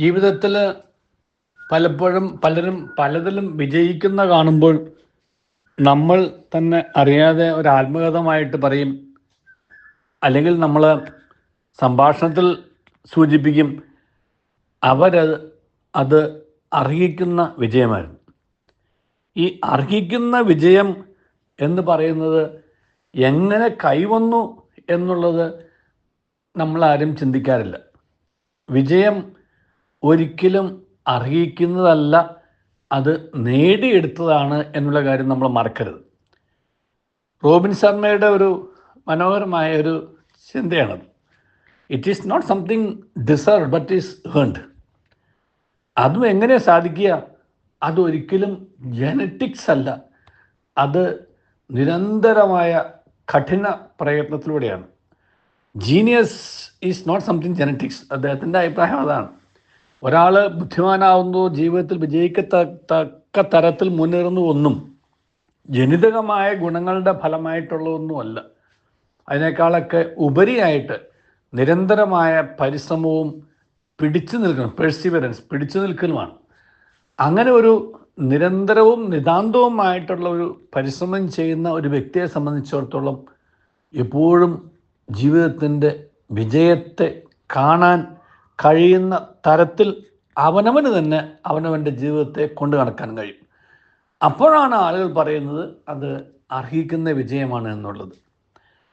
ജീവിതത്തിൽ പലപ്പോഴും പലരും പലതിലും വിജയിക്കുന്ന കാണുമ്പോൾ നമ്മൾ തന്നെ അറിയാതെ ഒരു ആത്മകഥമായിട്ട് പറയും. അല്ലെങ്കിൽ നമ്മൾ സംഭാഷണത്തിൽ സൂചിപ്പിക്കും. അവരത് അത് അർഹിക്കുന്ന വിജയമായിരുന്നു. ഈ അർഹിക്കുന്ന വിജയം എന്ന് പറയുന്നത് എങ്ങനെ കൈവന്നു എന്നുള്ളത് നമ്മളാരും ചിന്തിക്കാറില്ല. വിജയം ഒരിക്കലും അർഹിക്കുന്നതല്ല അത് നേടിയെടുത്തതാണ് എന്നുള്ള കാര്യം നമ്മൾ മറക്കരുത്. റോബിൻ ശർമ്മയുടെ ഒരു മനോഹരമായ ഒരു ചിന്തയാണത്. It is not something deserve but is earned അതും എങ്ങനെ സാധിക്കുക? അതൊരിക്കലും ജനറ്റിക്സ് അല്ല. അത് നിരന്തരമായ കഠിന പ്രയത്നത്തിലൂടെയാണ്. Genius is not something genetics അദ്ദേഹത്തിന്റെ അഭിപ്രായം അതാണ്. ഒരാൾ ബുദ്ധിമാനാവുന്നു ജീവിതത്തിൽ വിജയിക്കത്തക്ക തരത്തിൽ മുന്നേറുന്നു ഒന്നും ജനിതകമായ ഗുണങ്ങളുടെ ഫലമായിട്ടുള്ളതൊന്നുമല്ല. അതിനേക്കാളൊക്കെ ഉപരിയായിട്ട് നിരന്തരമായ പരിശ്രമവും പിടിച്ചു നിൽക്കണം പെർസിവറൻസ് പിടിച്ചു നിൽക്കലുമാണ്. അങ്ങനെ ഒരു നിരന്തരവും നിതാന്തവുമായിട്ടുള്ള ഒരു പരിശ്രമം ചെയ്യുന്ന ഒരു വ്യക്തിയെ സംബന്ധിച്ചിടത്തോളം എപ്പോഴും ജീവിതത്തിന്റെ വിജയത്തെ കാണാൻ കഴിയുന്ന തരത്തിൽ അവനവന് തന്നെ അവനവന്റെ ജീവിതത്തെ കൊണ്ടു നടക്കാൻ കഴിയും. അപ്പോഴാണ് ആളുകൾ പറയുന്നത് അത് അർഹിക്കുന്ന വിജയമാണ് എന്നുള്ളത്.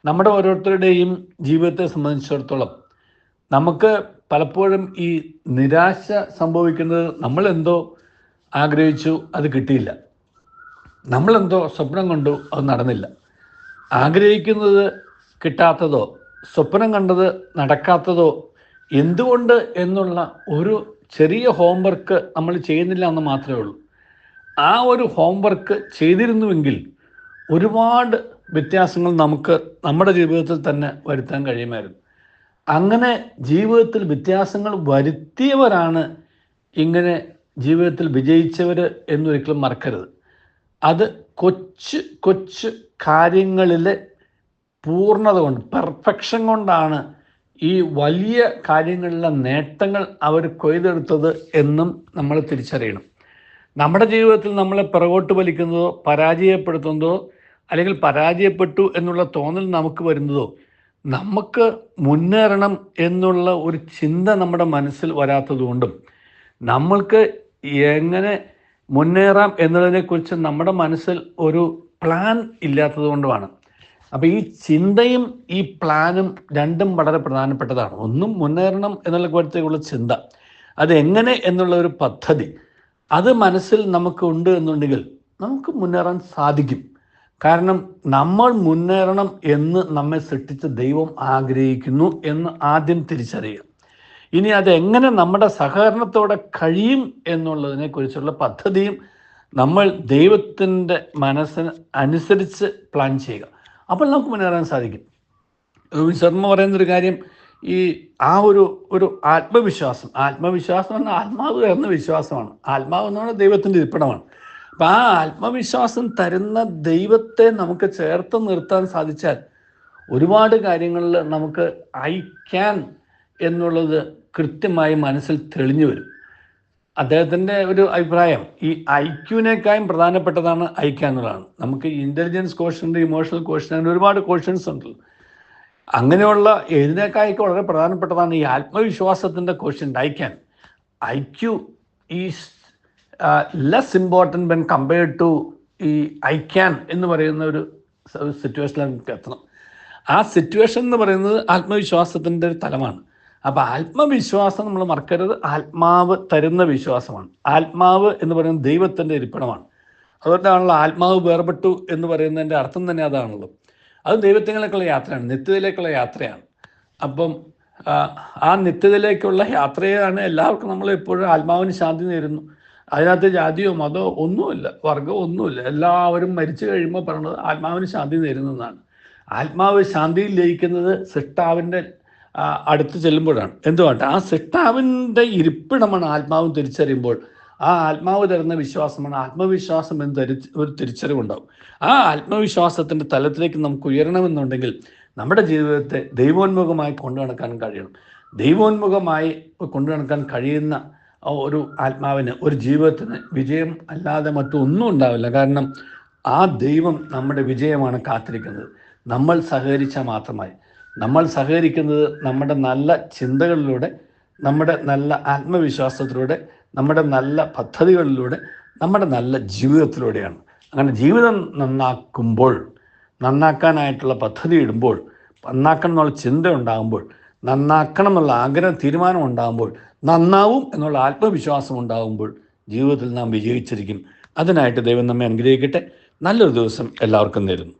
നമ്മുടെ ഓരോരുത്തരുടെയും ജീവിതത്തെ സംബന്ധിച്ചിടത്തോളം നമുക്ക് പലപ്പോഴും ഈ നിരാശ സംഭവിക്കുന്നത് നമ്മളെന്തോ ആഗ്രഹിച്ചു അത് കിട്ടിയില്ല. നമ്മളെന്തോ സ്വപ്നം കണ്ടു അത് നടന്നില്ല. ആഗ്രഹിക്കുന്നത് കിട്ടാത്തതോ സ്വപ്നം കണ്ടത് നടക്കാത്തതോ എന്തുകൊണ്ട് എന്നുള്ള ഒരു ചെറിയ ഹോംവർക്ക് നമ്മൾ ചെയ്യുന്നില്ല എന്ന് മാത്രമേ ഉള്ളൂ. ആ ഒരു ഹോംവർക്ക് ചെയ്തിരുന്നുവെങ്കിൽ ഒരുപാട് വ്യത്യാസങ്ങൾ നമുക്ക് നമ്മുടെ ജീവിതത്തിൽ തന്നെ വരുത്താൻ കഴിയുമായിരുന്നു. അങ്ങനെ ജീവിതത്തിൽ വ്യത്യാസങ്ങൾ വരുത്തിയവരാണ് ഇങ്ങനെ ജീവിതത്തിൽ വിജയിച്ചവർ എന്നൊരിക്കലും മറക്കരുത്. അത് കൊച്ച് കൊച്ച് കാര്യങ്ങളിലെ പൂർണത കൊണ്ട് പെർഫെക്ഷൻ കൊണ്ടാണ് ഈ വലിയ കാര്യങ്ങളിലെ നേട്ടങ്ങൾ അവർ കൊയ്തെടുത്തത് എന്നും നമ്മൾ തിരിച്ചറിയണം. നമ്മുടെ ജീവിതത്തിൽ നമ്മളെ പിറകോട്ട് വലിക്കുന്നതോ പരാജയപ്പെടുത്തുന്നതോ അല്ലെങ്കിൽ പരാജയപ്പെട്ടു എന്നുള്ള തോന്നൽ നമുക്ക് വരുന്നതോ നമുക്ക് മുന്നേറണം എന്നുള്ള ഒരു ചിന്ത നമ്മുടെ മനസ്സിൽ വരാത്തതുകൊണ്ടും നമ്മൾക്ക് എങ്ങനെ മുന്നേറാം എന്നതിനെക്കുറിച്ച് നമ്മുടെ മനസ്സിൽ ഒരു പ്ലാൻ ഇല്ലാത്തതുകൊണ്ടുമാണ് അപ്പോൾ ഈ ചിന്തയും ഈ പ്ലാനും രണ്ടും വളരെ പ്രധാനപ്പെട്ടതാണ്. ഒന്നും മുന്നേറണം എന്നുള്ള കാര്യത്തിലുള്ള ചിന്ത അത് എങ്ങനെ എന്നുള്ള ഒരു പദ്ധതി അത് മനസ്സിൽ നമുക്ക് ഉണ്ട് എന്നുണ്ടെങ്കിൽ നമുക്ക് മുന്നേറാൻ സാധിക്കും. കാരണം നമ്മൾ മുന്നേറണം എന്ന് നമ്മെ സൃഷ്ടിച്ച ദൈവം ആഗ്രഹിക്കുന്നു എന്ന് ആദ്യം തിരിച്ചറിയുക. ഇനി അതെങ്ങനെ നമ്മുടെ സഹകരണത്തോടെ കഴിയും എന്നുള്ളതിനെ കുറിച്ചുള്ള പദ്ധതിയും നമ്മൾ ദൈവത്തിന്റെ മനസ്സിന് അനുസരിച്ച് പ്ലാൻ ചെയ്യുക. അപ്പോൾ നമുക്ക് മുന്നേറാൻ സാധിക്കും. രോഹിത് ശർമ്മ പറയുന്നൊരു കാര്യം ഈ ആ ഒരു ഒരു ആത്മവിശ്വാസം ആത്മവിശ്വാസം എന്ന് പറഞ്ഞാൽ ആത്മാവ് തരുന്ന വിശ്വാസമാണ്. ആത്മാവ് എന്ന് പറഞ്ഞാൽ ദൈവത്തിന്റെ ഇരിപ്പിടമാണ്. അപ്പം ആ ആത്മവിശ്വാസം തരുന്ന ദൈവത്തെ നമുക്ക് ചേർത്ത് നിർത്താൻ സാധിച്ചാൽ ഒരുപാട് കാര്യങ്ങളിൽ നമുക്ക് ഐ ക്യാൻ എന്നുള്ളത് കൃത്യമായി മനസ്സിൽ തെളിഞ്ഞു വരും. അദ്ദേഹത്തിന്റെ ഒരു അഭിപ്രായം ഈ ഐക്യുവിനേക്കാളും പ്രധാനപ്പെട്ടതാണ് ഐക്യ എന്നുള്ളതാണ്. നമുക്ക് ഇന്റലിജൻസ് കോഷനുണ്ട് ഇമോഷണൽ കോഷൻ അങ്ങനെ ഒരുപാട് കോഷൻസ് ഉണ്ടല്ലോ അങ്ങനെയുള്ള ഇതിനേക്കായൊക്കെ വളരെ പ്രധാനപ്പെട്ടതാണ് ഈ ആത്മവിശ്വാസത്തിന്റെ question I can I Q is less important when compared to ഈ ഐ ക്യാൻ എന്ന് പറയുന്ന ഒരു സിറ്റുവേഷനിൽ നമുക്ക് എത്തണം. ആ സിറ്റുവേഷൻ എന്ന് പറയുന്നത് ആത്മവിശ്വാസത്തിന്റെ ഒരു തലമാണ്. അപ്പോൾ ആത്മവിശ്വാസം നമ്മൾ മറക്കരുത്. ആത്മാവ് തരുന്ന വിശ്വാസമാണ്. ആത്മാവ് എന്ന് പറയുന്നത് ദൈവത്തിന്റെ ഇരിപ്പിടമാണ്. അതുകൊണ്ടാണല്ലോ ആത്മാവ് വേർപെട്ടു എന്ന് പറയുന്നതിന്റെ അർത്ഥം തന്നെ അതാണല്ലോ അത് ദൈവത്തിലേക്കുള്ള യാത്രയാണ്. നിത്യതയിലേക്കുള്ള യാത്രയാണ്. അപ്പം ആ നിത്യതയിലേക്കുള്ള യാത്രയാണ് എല്ലാവർക്കും നമ്മൾ എപ്പോഴും ആത്മാവിന് ശാന്തി നേരുന്നു. അതിനകത്ത് ജാതിയോ മതമോ ഒന്നുമില്ല വർഗമോ ഒന്നുമില്ല. എല്ലാവരും മരിച്ചു കഴിയുമ്പോൾ പറയുന്നത് ആത്മാവിന് ശാന്തി നേരുന്നതാണ്. ആത്മാവ് ശാന്തിയിൽ ലയിക്കുന്നത് സിട്ടാവിന്റെ അടുത്ത് ചെല്ലുമ്പോഴാണ്. എന്തുകൊണ്ട് ആ സിട്ടാവിന്റെ ഇരിപ്പിടമാണ് ആത്മാവ് തിരിച്ചറിയുമ്പോൾ. ആ ആത്മാവ് തരുന്ന വിശ്വാസമാണ്. ആത്മവിശ്വാസം എന്ന് തരി ഒരു തിരിച്ചറിവുണ്ടാവും. ആ ആത്മവിശ്വാസത്തിന്റെ തലത്തിലേക്ക് നമുക്ക് ഉയരണമെന്നുണ്ടെങ്കിൽ നമ്മുടെ ജീവിതത്തെ ദൈവോന്മുഖമായി കൊണ്ടു നടക്കാൻ കഴിയണം. ദൈവോന്മുഖമായി കൊണ്ടു നടക്കാൻ കഴിയുന്ന ഒരു ആത്മാവിന് ഒരു ജീവിതത്തിന് വിജയം അല്ലാതെ മറ്റൊന്നും ഉണ്ടാവില്ല. കാരണം ആ ദൈവം നമ്മുടെ വിജയമാണ് കാത്തിരിക്കുന്നത്. നമ്മൾ സഹകരിച്ചാൽ മാത്രമായി. നമ്മൾ സഹകരിക്കുന്നത് നമ്മുടെ നല്ല ചിന്തകളിലൂടെ നമ്മുടെ നല്ല ആത്മവിശ്വാസത്തിലൂടെ നമ്മുടെ നല്ല പദ്ധതികളിലൂടെ നമ്മുടെ നല്ല ജീവിതത്തിലൂടെയാണ്. അങ്ങനെ ജീവിതം നന്നാക്കുമ്പോൾ നന്നാക്കാനായിട്ടുള്ള പദ്ധതി ഇടുമ്പോൾ നന്നാക്കണം എന്നുള്ള ചിന്ത ഉണ്ടാകുമ്പോൾ നന്നാക്കണം എന്നുള്ള ആഗ്രഹ തീരുമാനം ഉണ്ടാകുമ്പോൾ നന്നാവും എന്നുള്ള ആത്മവിശ്വാസം ഉണ്ടാകുമ്പോൾ ജീവിതത്തിൽ നാം വിജയിച്ചിരിക്കും. അതിനായിട്ട് ദൈവം നമ്മെ അനുഗ്രഹിക്കട്ടെ. നല്ലൊരു ദിവസം എല്ലാവർക്കും നേരുന്നു.